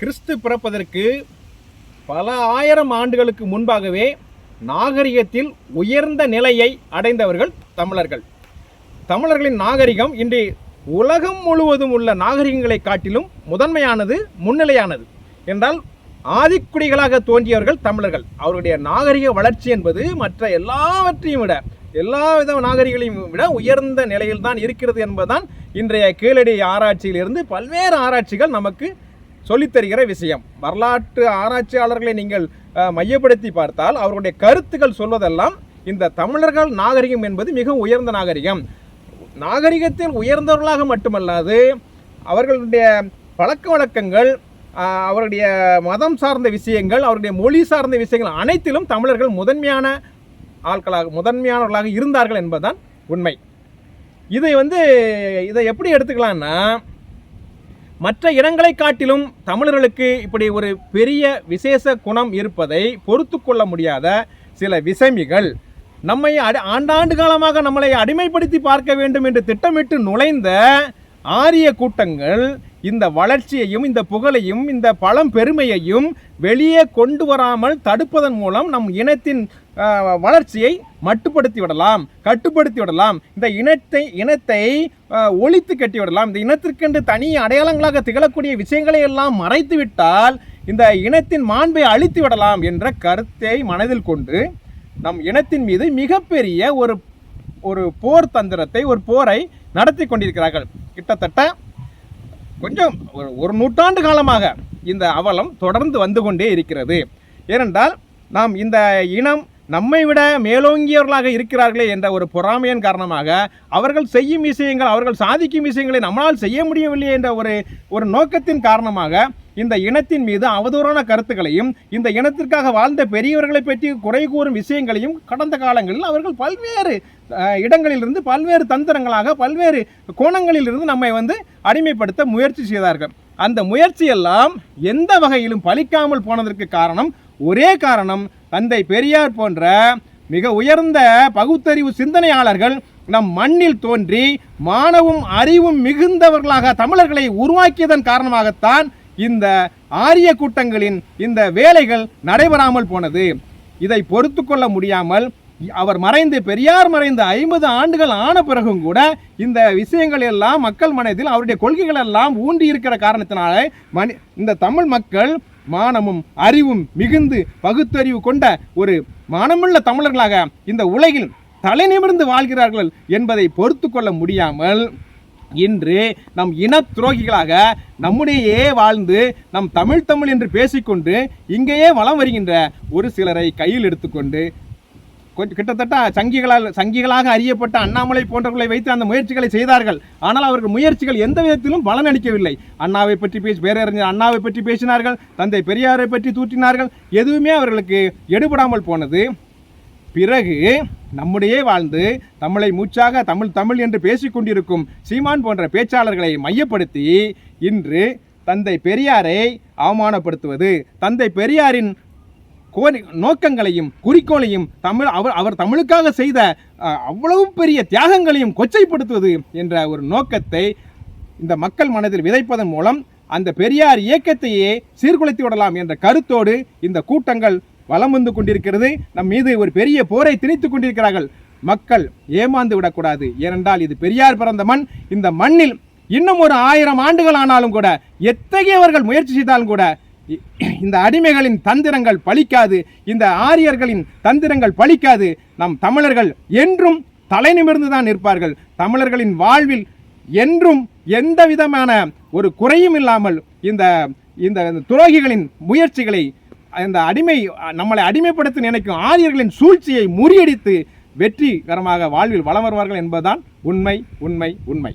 கிறிஸ்து பிறப்பதற்கு பல ஆயிரம் ஆண்டுகளுக்கு முன்பாகவே நாகரிகத்தில் உயர்ந்த நிலையை அடைந்தவர்கள் தமிழர்கள். தமிழர்களின் நாகரிகம் இன்று உலகம் முழுவதும் உள்ள நாகரிகங்களை காட்டிலும் முதன்மையானது முன்னிலையானது. என்றால் ஆதிக்குடிகளாக தோன்றியவர்கள் தமிழர்கள். அவருடைய நாகரிக வளர்ச்சி என்பது மற்ற எல்லாவற்றையும் விட எல்லா வித நாகரிகளையும் விட உயர்ந்த நிலையில் தான் இருக்கிறது என்பதுதான் இன்றைய கீழடி ஆராய்ச்சியிலிருந்து பல்வேறு ஆராய்ச்சிகள் நமக்கு சொல்லித்தருகிற விஷயம். வரலாற்று ஆராய்ச்சியாளர்களை நீங்கள் மையப்படுத்தி பார்த்தால் அவர்களுடைய கருத்துக்கள் சொல்வதெல்லாம் இந்த தமிழர்கள் நாகரிகம் என்பது மிக உயர்ந்த நாகரிகம். நாகரிகத்தில் உயர்ந்தவர்களாக மட்டுமல்லாது அவர்களுடைய பழக்க வழக்கங்கள் அவருடைய மதம் சார்ந்த விஷயங்கள் அவருடைய மொழி சார்ந்த விஷயங்கள் அனைத்திலும் தமிழர்கள் முதன்மையான ஆட்களாக முதன்மையானவர்களாக இருந்தார்கள் என்பதுதான் உண்மை. இதை வந்து இதை எப்படி எடுத்துக்கலாம்னா மற்ற இடங்களை காட்டிலும் தமிழர்களுக்கு இப்படி ஒரு பெரிய விசேஷ குணம் இருப்பதை பொறுத்து கொள்ள முடியாத சில விசமிகள் நம்மை அடி ஆண்டாண்டு காலமாக நம்மளை அடிமைப்படுத்தி பார்க்க வேண்டும் என்று திட்டமிட்டு நுழைந்த ஆரிய கூட்டங்கள் இந்த வளர்ச்சியையும் இந்த புகழையும் இந்த பழம் பெருமையையும் வெளியே கொண்டு வராமல் தடுப்பதன் மூலம் நம் இனத்தின் வளர்ச்சியை மட்டுப்படுத்தி விடலாம் கட்டுப்படுத்தி விடலாம். இந்த இனத்தை இனத்தை ஒழித்து கட்டி விடலாம். இந்த இனத்திற்கென்று தனி அடையாளங்களாக திகழக்கூடிய விஷயங்களை எல்லாம் மறைத்து விட்டால் இந்த இனத்தின் மாண்பை அழித்து விடலாம் என்ற கருத்தை மனதில் கொண்டு நம் இனத்தின் மீது மிகப்பெரிய ஒரு ஒரு போர் தந்திரத்தை ஒரு போரை நடத்தி கொண்டிருக்கிறார்கள். கிட்டத்தட்ட கொஞ்சம் ஒரு ஒரு நூற்றாண்டு காலமாக இந்த அவலம் தொடர்ந்து வந்து கொண்டே இருக்கிறது. ஏனென்றால் நாம் இந்த இனம் நம்மை விட மேலோங்கியவர்களாக இருக்கிறார்களே என்ற ஒரு பொறாமையின் காரணமாக அவர்கள் செய்யும் விஷயங்கள் அவர்கள் சாதிக்கும் விஷயங்களை நம்மளால் செய்ய முடியவில்லை என்ற ஒரு ஒரு நோக்கத்தின் காரணமாக இந்த இனத்தின் மீது அவதூறான கருத்துக்களையும் இந்த இனத்திற்காக வாழ்ந்த பெரியவர்களை பற்றி குறை கூறும் விஷயங்களையும் கடந்த காலங்களில் அவர்கள் பல்வேறு இடங்களிலிருந்து பல்வேறு தந்திரங்களாக பல்வேறு கோணங்களிலிருந்து நம்மை வந்து அடிமைப்படுத்த முயற்சி செய்தார்கள். அந்த முயற்சியெல்லாம் எந்த வகையிலும் பலிக்காமல் போனதற்கு காரணம் ஒரே காரணம் தந்தை பெரியார் போன்ற மிக உயர்ந்த பகுத்தறிவு சிந்தனையாளர்கள் நம் மண்ணில் தோன்றி மானவும் அறிவும் மிகுந்தவர்களாக தமிழர்களை உருவாக்கியதன் காரணமாகத்தான் இந்த ஆரிய கூட்டங்களின் இந்த வேலைகள் நடைபெறாமல் போனது. இதை பொறுத்து கொள்ள முடியாமல் அவர் மறைந்து பெரியார் மறைந்து ஐம்பது ஆண்டுகள் ஆன பிறகும் கூட இந்த விஷயங்கள் எல்லாம் மக்கள் மனதில் அவருடைய கொள்கைகள் எல்லாம் ஊன்றி இருக்கிற காரணத்தினால மனி இந்த தமிழ் மக்கள் மானமும் அறிவும் மிகுந்து பகுத்தறிவு கொண்ட ஒரு மானமுள்ள தமிழர்களாக இந்த உலகில் தலை நிமிர்ந்து வாழ்கிறார்கள் என்பதை பொறுத்து கொள்ள முடியாமல் இன்று நம் இன துரோகிகளாக நம்முடையே வாழ்ந்து நம் தமிழ் தமிழ் என்று பேசிக்கொண்டு இங்கேயே வலம் வருகின்ற ஒரு சிலரை கையில் எடுத்துக்கொண்டு கொஞ்சம் கிட்டத்தட்ட சங்கிகளால் சங்கிகளாக அறியப்பட்ட அண்ணாமலை போன்றவர்களை வைத்து அந்த முயற்சிகளை செய்தார்கள். ஆனால் அவர்கள் முயற்சிகள் எந்த விதத்திலும் பலனளிக்கவில்லை அண்ணாவை பற்றி பேசி பேரறிஞர் அண்ணாவை பற்றி பேசினார்கள் தந்தை பெரியாரை பற்றி தூற்றினார்கள் எதுவுமே அவர்களுக்கு எடுபடாமல் போனது. பிறகு நம்முடைய வாழ்ந்து தமிழை மூச்சாக தமிழ் தமிழ் என்று பேசிக்கொண்டிருக்கும் சீமான் போன்ற பேச்சாளர்களை மையப்படுத்தி இன்று தந்தை பெரியாரை அவமானப்படுத்துவது. தந்தை பெரியாரின் கோரி நோக்கங்களையும் குறிக்கோளையும் தமிழ் அவர் அவர் தமிழுக்காக செய்த அவ்வளவு பெரிய தியாகங்களையும் கொச்சைப்படுத்துவது என்ற ஒரு நோக்கத்தை இந்த மக்கள் மனதில் விதைப்பதன் மூலம் அந்த பெரியார் இயக்கத்தையே சீர்குலைத்து விடலாம் என்ற கருத்தோடு இந்த கூட்டங்கள் வலம் வந்து கொண்டிருக்கிறது. நம் மீது ஒரு பெரிய போரை திணித்துக் கொண்டிருக்கிறார்கள். மக்கள் ஏமாந்து விடக்கூடாது. ஏனென்றால் இது பெரியார் பிறந்த மண். இந்த மண்ணில் இன்னும் ஒரு ஆயிரம் ஆண்டுகள் ஆனாலும் கூட எத்தகையவர்கள் முயற்சி செய்தாலும் கூட இ- இந்த அடிமைகளின் தந்திரங்கள் பலிக்காது. இந்த ஆரியர்களின் தந்திரங்கள் பலிக்காது. நம் தமிழர்கள் என்றும் தலை நிமிர்ந்து தான் நிற்பார்கள். தமிழர்களின் வாழ்வில் என்றும் எந்த விதமான ஒரு குறையும் இல்லாமல் இந்த இந்த துரோகிகளின் முயற்சிகளை இந்த அடிமை நம்மளை அடிமைப்படுத்த நினைக்கும் ஆரியர்களின் சூழ்ச்சியை முறியடித்து வெற்றிகரமாக வாழ்வில் வலம் வருவார்கள் என்பதுதான் உண்மை உண்மை உண்மை.